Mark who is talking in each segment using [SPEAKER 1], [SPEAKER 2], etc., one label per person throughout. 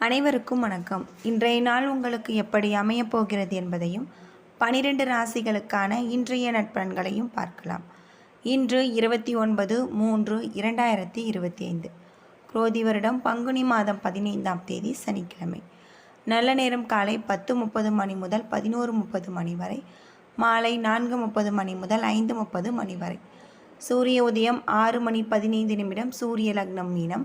[SPEAKER 1] அனைவருக்கும் வணக்கம். இன்றைய நாள் உங்களுக்கு எப்படி அமையப் போகிறது என்பதையும் பனிரெண்டு ராசிகளுக்கான இன்றைய நட்பன்களையும் பார்க்கலாம். இன்று இருபத்தி ஒன்பது மூன்று இரண்டாயிரத்தி இருபத்தி ஐந்து. குரோதி வருடம் பங்குனி மாதம் பதினைந்தாம் தேதி சனிக்கிழமை. நல்ல நேரம் காலை பத்து முப்பது மணி முதல் பதினோரு முப்பது மணி வரை. மாலை நான்கு முப்பது மணி முதல் ஐந்து முப்பது மணி வரை. சூரிய உதயம் ஆறு மணி பதினைந்து நிமிடம் சூரிய லக்னம் மீனம்.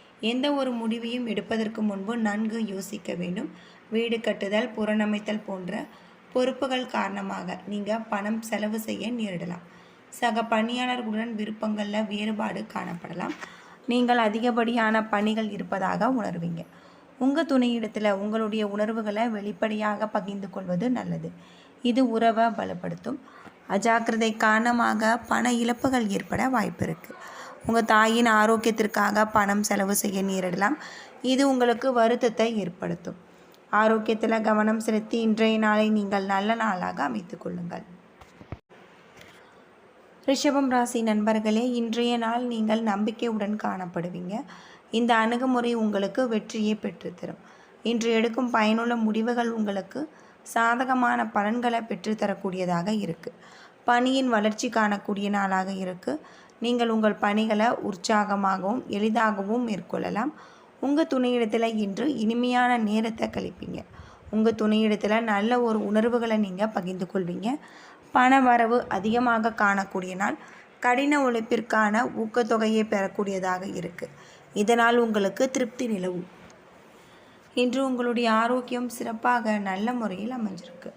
[SPEAKER 1] எந்த ஒரு முடிவையும் எடுப்பதற்கு முன்பு நன்கு யோசிக்க வேண்டும். வீடு கட்டுதல் புறநமைத்தல் போன்ற பொறுப்புகள் காரணமாக நீங்கள் பணம் செலவு செய்ய நேரிடலாம். சக பணியாளர்களுடன் விருப்பங்களில் வேறுபாடு காணப்படலாம். நீங்கள் அதிகப்படியான பணிகள் இருப்பதாக உணர்வீங்க. உங்கள் துணையிடத்தில் உங்களுடைய உணர்வுகளை வெளிப்படையாக பகிர்ந்து கொள்வது நல்லது. இது உறவை பலப்படுத்தும் அஜாக்கிரதை காரணமாக பண இழப்புகள் ஏற்பட வாய்ப்பு இருக்குது உங்கள் தாயின் ஆரோக்கியத்திற்காக பணம் செலவு செய்ய நேரிடலாம். இது உங்களுக்கு வருத்தத்தை ஏற்படுத்தும். ஆரோக்கியத்தில் கவனம் செலுத்தி இன்றைய நாளை நீங்கள் நல்ல நாளாக அமைத்து கொள்ளுங்கள். ரிஷபம் ராசி நண்பர்களே இன்றைய நாள் நீங்கள் நம்பிக்கையுடன் காணப்படுவீங்க. இந்த அணுகுமுறை உங்களுக்கு வெற்றியை பெற்றுத்தரும். இன்று எடுக்கும் பயனுள்ள முடிவுகள் உங்களுக்கு சாதகமான பலன்களை பெற்றுத்தரக்கூடியதாக இருக்குது பணியின் வளர்ச்சி காணக்கூடிய நாளாக இருக்குது நீங்கள் உங்கள் பணிகளை உற்சாகமாகவும் எளிதாகவும் மேற்கொள்ளலாம். உங்கள் துணையிடத்தில் இன்று இனிமையான நேரத்தை கழிப்பீங்க. உங்கள் துணையிடத்தில் நல்ல ஒரு உணர்வுகளை நீங்கள் பகிர்ந்து கொள்வீங்க. பண வரவு அதிகமாக காணக்கூடிய நாள் கடின உழைப்பிற்கான ஊக்கத்தொகையை பெறக்கூடியதாக இருக்குது இதனால் உங்களுக்கு திருப்தி நிலவும். இன்று உங்களுடைய ஆரோக்கியம் சிறப்பாக நல்ல முறையில் அமைஞ்சிருக்கு.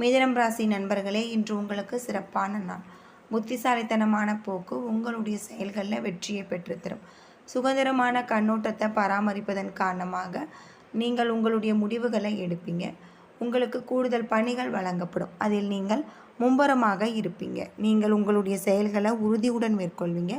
[SPEAKER 1] மிதனம் ராசி நண்பர்களே இன்று உங்களுக்கு சிறப்பான நாள். புத்திசாலித்தனமான போக்கு உங்களுடைய செயல்களில் வெற்றியை பெற்றுத்தரும். சுதந்திரமான கண்ணோட்டத்தை பராமரிப்பதன் காரணமாக நீங்கள் உங்களுடைய முடிவுகளை எடுப்பீங்க. உங்களுக்கு கூடுதல் பணிகள் வழங்கப்படும். அதில் நீங்கள் மும்பரமாக இருப்பீங்க. நீங்கள் உங்களுடைய செயல்களை உறுதியுடன் மேற்கொள்வீங்க.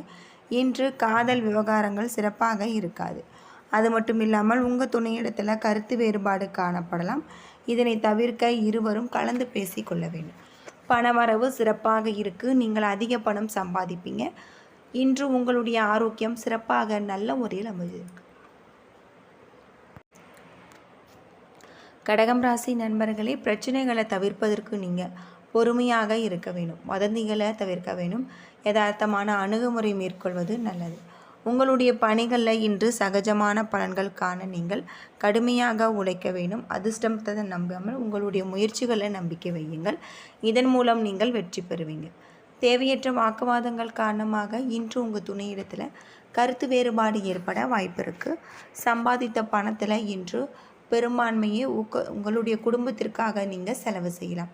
[SPEAKER 1] இன்று காதல் விவகாரங்கள் சிறப்பாக இருக்காது. அது மட்டும் இல்லாமல் உங்கள் துணையிடத்தில் கருத்து வேறுபாடு காணப்படலாம். இதனை தவிர்க்க இருவரும் கலந்து பேசிக்கொள்ள வேண்டும். பணவரவு சிறப்பாக இருக்குது நீங்கள் அதிக பணம் சம்பாதிப்பீங்க. இன்று உங்களுடைய ஆரோக்கியம் சிறப்பாக நல்ல முறையில் அமைஞ்சிருக்கு கடகம் ராசி நண்பர்களே பிரச்சனைகளை தவிர்ப்பதற்கு நீங்கள் பொறுமையாக இருக்க வேண்டும். வதந்திகளை தவிர்க்க வேண்டும். யதார்த்தமான அணுகுமுறை மேற்கொள்வது நல்லது. உங்களுடைய பணிகளில் இன்று சகஜமான பலன்கள் காண நீங்கள் கடுமையாக உழைக்க வேண்டும். அதிர்ஷ்டத்தை நம்பாமல் உங்களுடைய முயற்சிகளை நம்பிக்கை வையுங்கள். இதன் மூலம் நீங்கள் வெற்றி பெறுவீங்க. தேவையற்ற வாக்குவாதங்கள் காரணமாக இன்று உங்கள் துணையிடத்தில் கருத்து வேறுபாடு ஏற்பட வாய்ப்பு இருக்குது சம்பாதித்த பணத்தில் இன்று பெரும்பான்மையை ஊக்க உங்களுடைய குடும்பத்திற்காக நீங்கள் செலவு செய்யலாம்.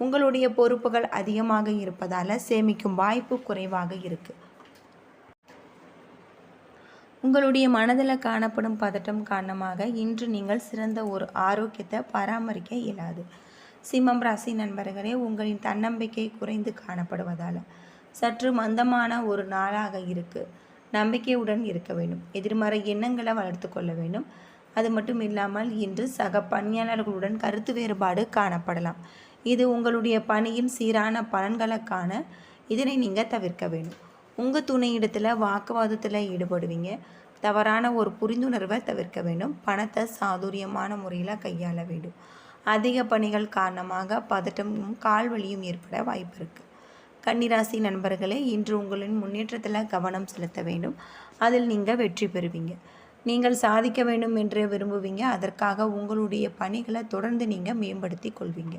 [SPEAKER 1] உங்களுடைய பொறுப்புகள் அதிகமாக இருப்பதால் சேமிக்கும் வாய்ப்பு குறைவாக இருக்குது உங்களுடைய மனதில் காணப்படும் பதட்டம் காரணமாக இன்று நீங்கள் சிறந்த ஒரு ஆரோக்கியத்தை பராமரிக்க இயலாது. சிம்மம் ராசி நண்பர்களே உங்களின் தன்னம்பிக்கை குறைந்து காணப்படுவதால் சற்று மந்தமான ஒரு நாளாக இருக்குது நம்பிக்கையுடன் இருக்க வேண்டும். எதிர்மறை எண்ணங்களை வளர்த்து கொள்ள வேண்டும். அது மட்டும் இல்லாமல் இன்று சக பணியாளர்களுடன் கருத்து வேறுபாடு காணப்படலாம். இது உங்களுடைய பணியின் சீரான பலன்களுக்கான இதனை நீங்கள் தவிர்க்க வேண்டும். உங்கள் துணையிடத்தில் வாக்குவாதத்தில் ஈடுபடுவீங்க. தவறான ஒரு புரிந்துணர்வை தவிர்க்க வேண்டும். பணத்தை சாதுரியமான முறையில் கையாள வேண்டும். அதிக பணிகள் காரணமாக பதட்டமும் கால்வலியும் ஏற்பட வாய்ப்பு இருக்குது கன்னிராசி நண்பர்களே இன்று உங்களின் முன்னேற்றத்தில் கவனம் செலுத்த வேண்டும். அதில் நீங்கள் வெற்றி பெறுவீங்க. நீங்கள் சாதிக்க வேண்டும் என்று விரும்புவீங்க. அதற்காக உங்களுடைய பணிகளை தொடர்ந்து நீங்கள் மேம்படுத்தி கொள்வீங்க.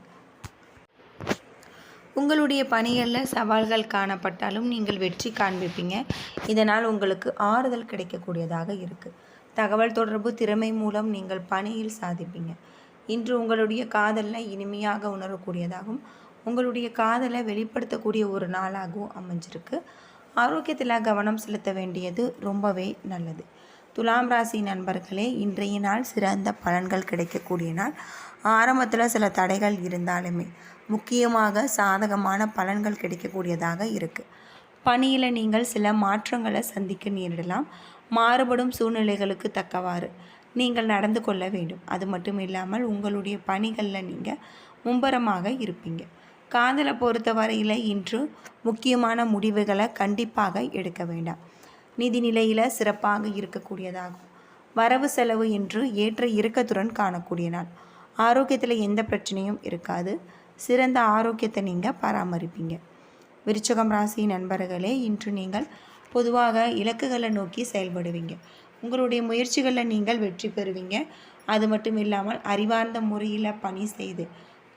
[SPEAKER 1] உங்களுடைய பணிகளில் சவால்கள் காணப்பட்டாலும் நீங்கள் வெற்றி காண்பிப்பீங்க. இதனால் உங்களுக்கு ஆறுதல் கிடைக்கக்கூடியதாக இருக்குது தகவல் தொடர்பு திறமை மூலம் நீங்கள் பணியில் சாதிப்பீங்க. இன்று உங்களுடைய காதலில் இனிமையாக உணரக்கூடியதாகவும் உங்களுடைய காதலை வெளிப்படுத்தக்கூடிய ஒரு நாளாகவும் அமைஞ்சிருக்கு. ஆரோக்கியத்தில் கவனம் செலுத்த வேண்டியது ரொம்பவே நல்லது. துலாம் ராசி நண்பர்களே இன்றைய நாள் சிறந்த பலன்கள் கிடைக்கக்கூடிய நாள். ஆரம்பத்தில் சில தடைகள் இருந்தாலுமே முக்கியமாக சாதகமான பலன்கள் கிடைக்கக்கூடியதாக இருக்குது பணியில் நீங்கள் சில மாற்றங்களை சந்திக்க நேரிடலாம். மாறுபடும் சூழ்நிலைகளுக்கு தக்கவாறு நீங்கள் நடந்து கொள்ள வேண்டும். அது மட்டும் இல்லாமல் உங்களுடைய பணிகளில் நீங்கள் மும்பரமாக இருப்பீங்க. காதலை பொறுத்தவரையில் இன்று முக்கியமான முடிவுகளை கண்டிப்பாக எடுக்க வேண்டாம். நிதி நிலையில் சிறப்பாக இருக்கக்கூடியதாகும். வரவு செலவு என்று ஏற்ற இறுக்கத்துடன் காணக்கூடிய நாள். ஆரோக்கியத்தில் எந்த பிரச்சனையும் இருக்காது. சிறந்த ஆரோக்கியத்தை நீங்கள் பராமரிப்பீங்க. விருச்சகம் ராசி நண்பர்களே இன்று நீங்கள் பொதுவாக இலக்குகளை நோக்கி செயல்படுவீங்க. உங்களுடைய முயற்சிகளில் நீங்கள் வெற்றி பெறுவீங்க. அது மட்டும் இல்லாமல் அறிவார்ந்த முறையில் பணி செய்து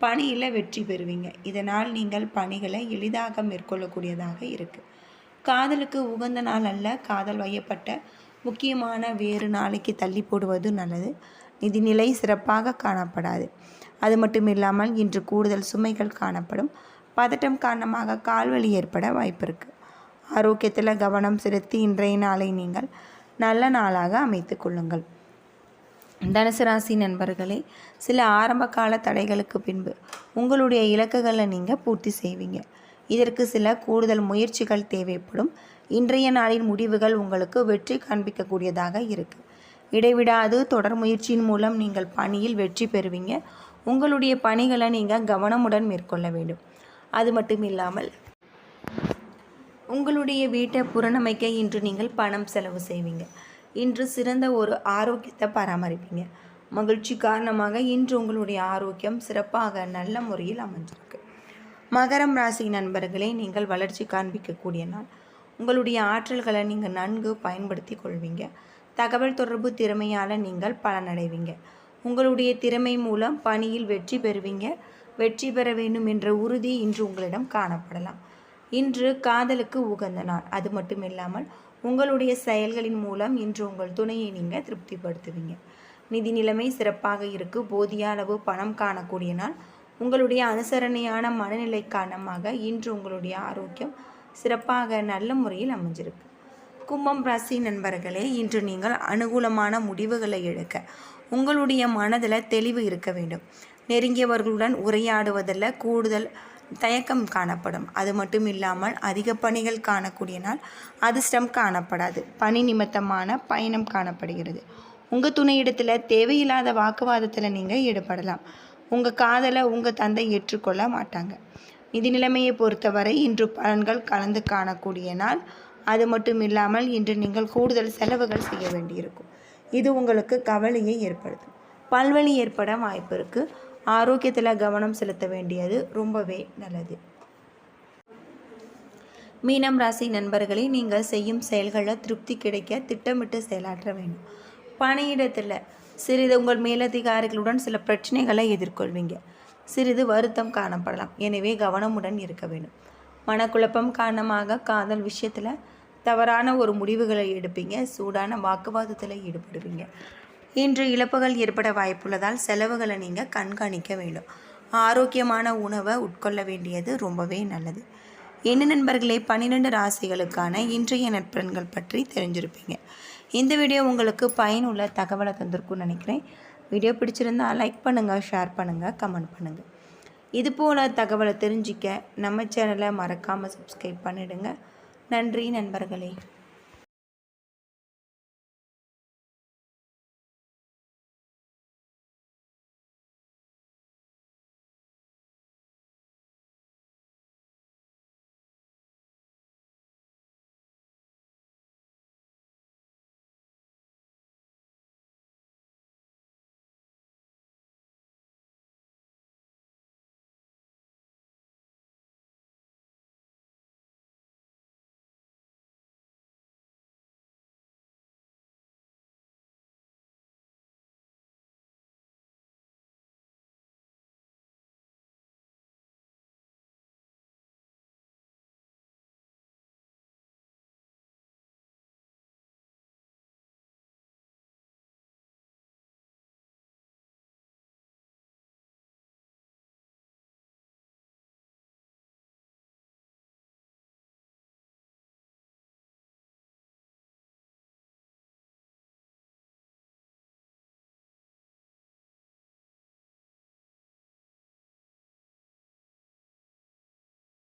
[SPEAKER 1] பணியில் வெற்றி பெறுவீங்க. இதனால் நீங்கள் பணிகளை எளிதாக மேற்கொள்ளக்கூடியதாக இருக்குது காதலுக்கு உகந்த நாள் அல்ல. காதல் வயப்பட்ட முக்கியமான வேறு நாளைக்கு தள்ளி போடுவது நல்லது. நிதிநிலை சிறப்பாக காணப்படாது. அது மட்டும் இல்லாமல் இன்று கூடுதல் சுமைகள் காணப்படும். பதட்டம் காரணமாக கால்வலி ஏற்பட வாய்ப்பு இருக்குது ஆரோக்கியத்தில் கவனம் செலுத்தி இன்றைய நாளை நீங்கள் நல்ல நாளாக அமைத்து கொள்ளுங்கள். தனுசு ராசி நண்பர்களே சில ஆரம்ப கால தடைகளுக்கு பின்பு உங்களுடைய இலக்குகளை நீங்கள் பூர்த்தி செய்வீங்க. இதற்கு சில கூடுதல் முயற்சிகள் தேவைப்படும். இன்றைய நாளின் முடிவுகள் உங்களுக்கு வெற்றி காண்பிக்கக்கூடியதாக இருக்குது இடைவிடாது. தொடர் முயற்சியின் மூலம் நீங்கள் பணியில் வெற்றி பெறுவீங்க. உங்களுடைய பணிகளை நீங்கள் கவனமுடன் மேற்கொள்ள வேண்டும். அது மட்டும் இல்லாமல் உங்களுடைய வீட்டை புறநமைக்க இன்று நீங்கள் பணம் செலவு செய்வீங்க. இன்று சிறந்த ஒரு ஆரோக்கியத்தை பராமரிப்பீங்க. மகிழ்ச்சி காரணமாக இன்று உங்களுடைய ஆரோக்கியம் சிறப்பாக நல்ல முறையில் அமைஞ்சிருக்கு. மகரம் ராசி நண்பர்களே நீங்கள் வளர்ச்சி காண்பிக்கக்கூடிய நாள். உங்களுடைய ஆற்றல்களை நீங்கள் நன்கு பயன்படுத்தி கொள்வீங்க. தகவல் தொடர்பு திறமையால் நீங்கள் பலனடைவீங்க. உங்களுடைய திறமை மூலம் பணியில் வெற்றி பெறுவீங்க. வெற்றி பெற வேண்டும் என்ற உறுதி இன்று உங்களிடம் காணப்படலாம். இன்று காதலுக்கு உகந்த நாள். அது மட்டும் இல்லாமல் உங்களுடைய செயல்களின் மூலம் இன்று உங்கள் துணையை நீங்கள் திருப்திப்படுத்துவீங்க. நிதி நிலைமை சிறப்பாக இருக்கு. போதிய அளவு பணம் காணக்கூடிய நாள். உங்களுடைய அனுசரணையான மனநிலை காரணமாக இன்று உங்களுடைய ஆரோக்கியம் சிறப்பாக நல்ல முறையில் அமைஞ்சிருக்கு. கும்பம் ராசி நண்பர்களே இன்று நீங்கள் அனுகூலமான முடிவுகளை எடுக்க உங்களுடைய மனதில் தெளிவு இருக்க வேண்டும். நெருங்கியவர்களுடன் உரையாடுவதில் கூடுதல் தயக்கம் காணப்படும். அது மட்டும் இல்லாமல் அதிக பணிகள் காணக்கூடிய நாள் அதிர்ஷ்டம் காணப்படாது. பணி நிமித்தமான பயணம் காணப்படுகிறது. உங்கள் துணையிடத்தில் தேவையில்லாத வாக்குவாதத்தில் நீங்கள் ஈடுபடலாம். உங்கள் காதலை உங்கள் தந்தை ஏற்றுக்கொள்ள மாட்டாங்க. நிதி நிலைமையை பொறுத்தவரை இன்று பலன்கள் கலந்து காணக்கூடிய நாள் அது மட்டும் இல்லாமல் இன்று நீங்கள் கூடுதல் செலவுகள் செய்ய வேண்டியிருக்கும். இது உங்களுக்கு கவலையை ஏற்படுத்தும். பல்வழி ஏற்பட வாய்ப்பு இருக்குது ஆரோக்கியத்தில் கவனம் செலுத்த வேண்டியது ரொம்பவே நல்லது. மீனம் ராசி நண்பர்களே நீங்கள் செய்யும் செயல்களில் திருப்தி கிடைக்க திட்டமிட்டு செயலாற்ற வேண்டும். பணியிடத்தில் சிறிது உங்கள் மேலதிகாரிகளுடன் சில பிரச்சனைகளை எதிர்கொள்வீங்க. சிறிது வருத்தம் காணப்படலாம். எனவே கவனமுடன் இருக்க வேண்டும். மனக்குழப்பம் காரணமாக காதல் விஷயத்தில் தவறான ஒரு முடிவுகளை எடுப்பீங்க சூடான வாக்குவாதத்தில் ஈடுபடுவீங்க. இன்று இழப்புகள் ஏற்பட வாய்ப்புள்ளதால் செலவுகளை நீங்கள் கண்காணிக்க வேண்டும். ஆரோக்கியமான உணவை உட்கொள்ள வேண்டியது ரொம்பவே நல்லது. என்ன நண்பர்களே பன்னிரெண்டு ராசிகளுக்கான இன்றைய நட்பலன்கள் பற்றி தெரிஞ்சிருப்பீங்க. இந்த வீடியோ உங்களுக்கு பயனுள்ள தகவலை தந்திருக்கும்னு நினைக்கிறேன். வீடியோ பிடிச்சிருந்தால் லைக் பண்ணுங்கள் ஷேர் பண்ணுங்கள் கமெண்ட் பண்ணுங்கள் இது போல் தகவலை தெரிஞ்சிக்க நம்ம சேனலை மறக்காமல் சப்ஸ்கிரைப் பண்ணிவிடுங்க நன்றி நண்பர்களே.